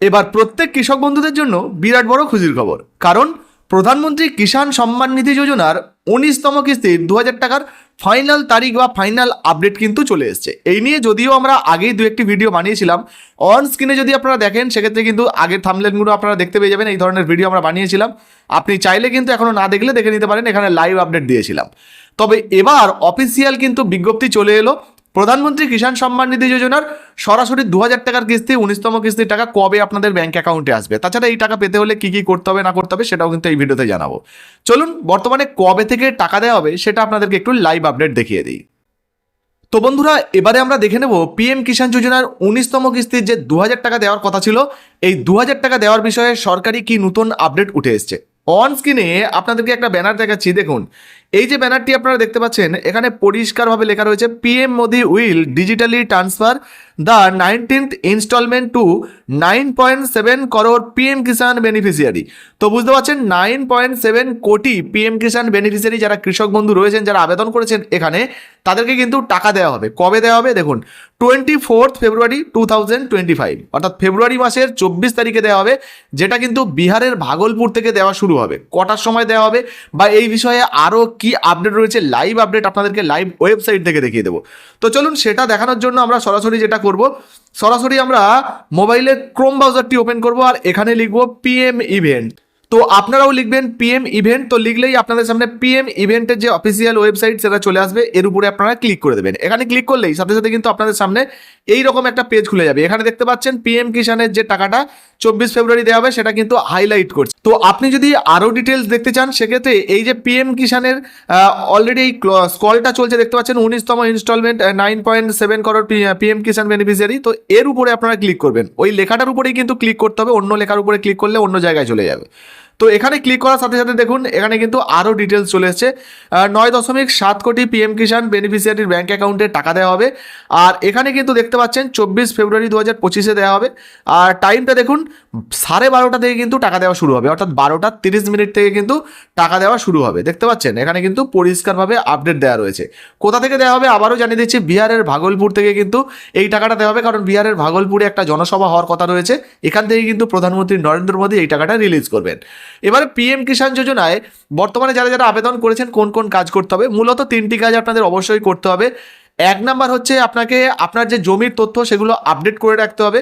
এবার প্রত্যেক কৃষক বন্ধুদের জন্য বিরাট বড় খুশির খবর। কারণ প্রধানমন্ত্রী কিষাণ সম্মান নিধি যোজনার উনিশতম কিস্তি দু হাজার টাকার ফাইনাল তারিখ বা ফাইনাল আপডেট কিন্তু চলে এসেছে। এই নিয়ে যদিও আমরা আগেই দু একটি ভিডিও বানিয়েছিলাম অন স্ক্রিনে যদি আপনারা দেখেন, সেক্ষেত্রে কিন্তু আগের থামলেনগুলো আপনারা দেখতে পেয়ে যাবেন, এই ধরনের ভিডিও আমরা বানিয়েছিলাম। আপনি চাইলে কিন্তু এখনও না দেখলে দেখে নিতে পারেন, এখানে লাইভ আপডেট দিয়েছিলাম। তবে এবার অফিসিয়াল কিন্তু বিজ্ঞপ্তি চলে এলো প্রধানমন্ত্রী কিষাণ সম্মান নিধি যোজনার সরাসরি দু হাজার টাকার কিস্তি, উনিশতম কিস্তির টাকা কবে আপনাদের ব্যাংক অ্যাকাউন্টে আসবে? তাছাড়া এই টাকা পেতে হলে কি কি করতে হবে, না করতে হবে, সেটাও কিন্তু এই ভিডিওতে জানাব। চলুন, বর্তমানে কবে থেকে টাকা দেওয়া হবে, সেটা আপনাদেরকে একটু লাইভ আপডেট দেখিয়ে দিই। তো বন্ধুরা, এবারে আমরা দেখে নেব পিএম কিষাণ যোজনার উনিশতম কিস্তির যে দু হাজার টাকা দেওয়ার কথা ছিল, এই দু হাজার টাকা দেওয়ার বিষয়ে সরকারি কি নতুন আপডেট উঠে এসছে? অন স্ক্রিনে আপনাদেরকে একটা ব্যানার দেখাচ্ছি, দেখুন। এই যে ব্যানারটি আপনারা দেখতে পাচ্ছেন, এখানে পরিষ্কারভাবে লেখা রয়েছে PM Modi will digitally transfer the nineteenth installment to nine point seven crore PM Kisan beneficiary তো বুঝতে পারছেন নাইন পয়েন্ট সেভেন কোটি পিএম কিষাণ বেনিফিসিয়ারি যারা কৃষক বন্ধু রয়েছেন, যারা আবেদন করেছেন এখানে, তাদেরকে কিন্তু টাকা দেওয়া হবে। কবে দেওয়া হবে? দেখুন twenty fourth February two thousand twenty five অর্থাৎ ফেব্রুয়ারি মাসের চব্বিশ তারিখে দেওয়া হবে, যেটা কিন্তু বিহারের ভাগলপুর থেকে দেওয়া শুরু হবে। কটার সময় দেওয়া হবে? বা এই বিষয়ে আরও কি আপডেট রয়েছে লাইভ আপডেট আপনাদেরকে লাইভ ওয়েবসাইট থেকে দেখিয়ে দেবো। তো চলুন সেটা দেখানোর জন্য আমরা সরাসরি যেটা করব, সরাসরি আমরা মোবাইলে ক্রোম ব্রাউজারটি ওপেন করব আর এখানে লিখব পিএম ইভেন্ট তো আপনারাও লিখবেন পিএম ইভেন্ট তো লিখলেই আপনাদের সামনে পিএম ইভেন্টের যে অফিসিয়াল ওয়েবসাইট সেটা চলে আসবে, এর উপরে আপনারা ক্লিক করে দেবেন। এখানে ক্লিক করলেই সাথে সাথে কিন্তু আপনাদের সামনে এই রকম একটা পেজ খুলে যাবে। এখানে দেখতে পাচ্ছেন পিএম কিষানের যে টাকাটা চব্বিশ ফেব্রুয়ারি দেওয়া হবে, সেটা কিন্তু হাইলাইট করছে। তো আপনি যদি আরও ডিটেলস দেখতে চান, সেক্ষেত্রে এই যে পিএম কিষানের অলরেডি এই স্কলটা চলছে, দেখতে পাচ্ছেন উনিশতম installment nine point seven crore PM Kisan beneficiary তো এর উপরে আপনারা ক্লিক করবেন। ওই লেখাটার উপরেই কিন্তু ক্লিক করতে হবে, অন্য লেখার উপরে ক্লিক করলে অন্য জায়গায় চলে যাবে। তো এখানে ক্লিক করার সাথে সাথে দেখুন, এখানে কিন্তু আরও ডিটেলস চলে এসছে। নয় দশমিক সাত কোটি পিএম কিষাণ বেনিফিসিয়ারির ব্যাঙ্ক অ্যাকাউন্টে টাকা দেওয়া হবে। আর এখানে কিন্তু দেখতে পাচ্ছেন, চব্বিশ ফেব্রুয়ারি দু হাজার পঁচিশে দেওয়া হবে। আর টাইমটা দেখুন, সাড়ে বারোটা থেকে কিন্তু টাকা দেওয়া শুরু হবে। অর্থাৎ বারোটা তিরিশ মিনিট থেকে কিন্তু টাকা দেওয়া শুরু হবে। দেখতে পাচ্ছেন, এখানে কিন্তু পরিষ্কারভাবে আপডেট দেওয়া রয়েছে। কোথা থেকে দেওয়া হবে আবারও জানিয়ে দিচ্ছি, বিহারের ভাগলপুর থেকে কিন্তু এই টাকাটা দেওয়া হবে। কারণ বিহারের ভাগলপুরে একটা জনসভা হওয়ার কথা রয়েছে। এখান থেকে কিন্তু প্রধানমন্ত্রী নরেন্দ্র মোদী এই টাকাটা রিলিজ করবেন। এবারে পিএম কিষাণ যোজনায় বর্তমানে যারা যারা আবেদন করেছেন কোন কোন কাজ করতে হবে? মূলত তিনটি কাজ আপনাদের অবশ্যই করতে হবে। এক নাম্বার হচ্ছে আপনাকে, আপনার যে জমির তথ্য সেগুলো আপডেট করে রাখতে হবে।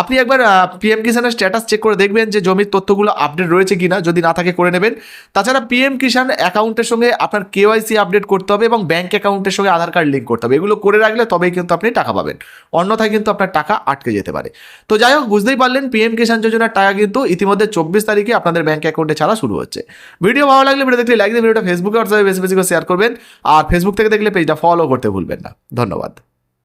আপনি একবার পিএম কিষানের স্ট্যাটাস চেক করে দেখবেন যে জমির তথ্যগুলো আপডেট রয়েছে কিনা, যদি না থাকে করে নেবেন। তাছাড়া পিএম কিষান অ্যাকাউন্টের সঙ্গে আপনার কেওয়াইসি আপডেট করতে হবে এবং ব্যাঙ্ক অ্যাকাউন্টের সঙ্গে আধার কার্ড লিঙ্ক করতে হবে। এগুলো করে রাখলে তবেই কিন্তু আপনি টাকা পাবেন। অন্যথায় কিন্তু আপনার টাকা আটকে যেতে পারে। তো যাই হোক, বুঝতেই পারলেন পিএম কিষান যোজনার টাকা কিন্তু ইতিমধ্যে চব্বিশ তারিখে আপনাদের ব্যাঙ্ক অ্যাকাউন্টে ছাড়া শুরু হচ্ছে। ভিডিও ভালো লাগলে ভিডিও দেখলে লাইক দিয়ে ভিডিওটা ফেসবুকে হোয়াটসঅ্যাপে বেশি বেশি করে শেয়ার করবেন। আর ফেসবুক থেকে দেখলে পেজটা ফলো করতে ভুলবেন না। ধন্যবাদ।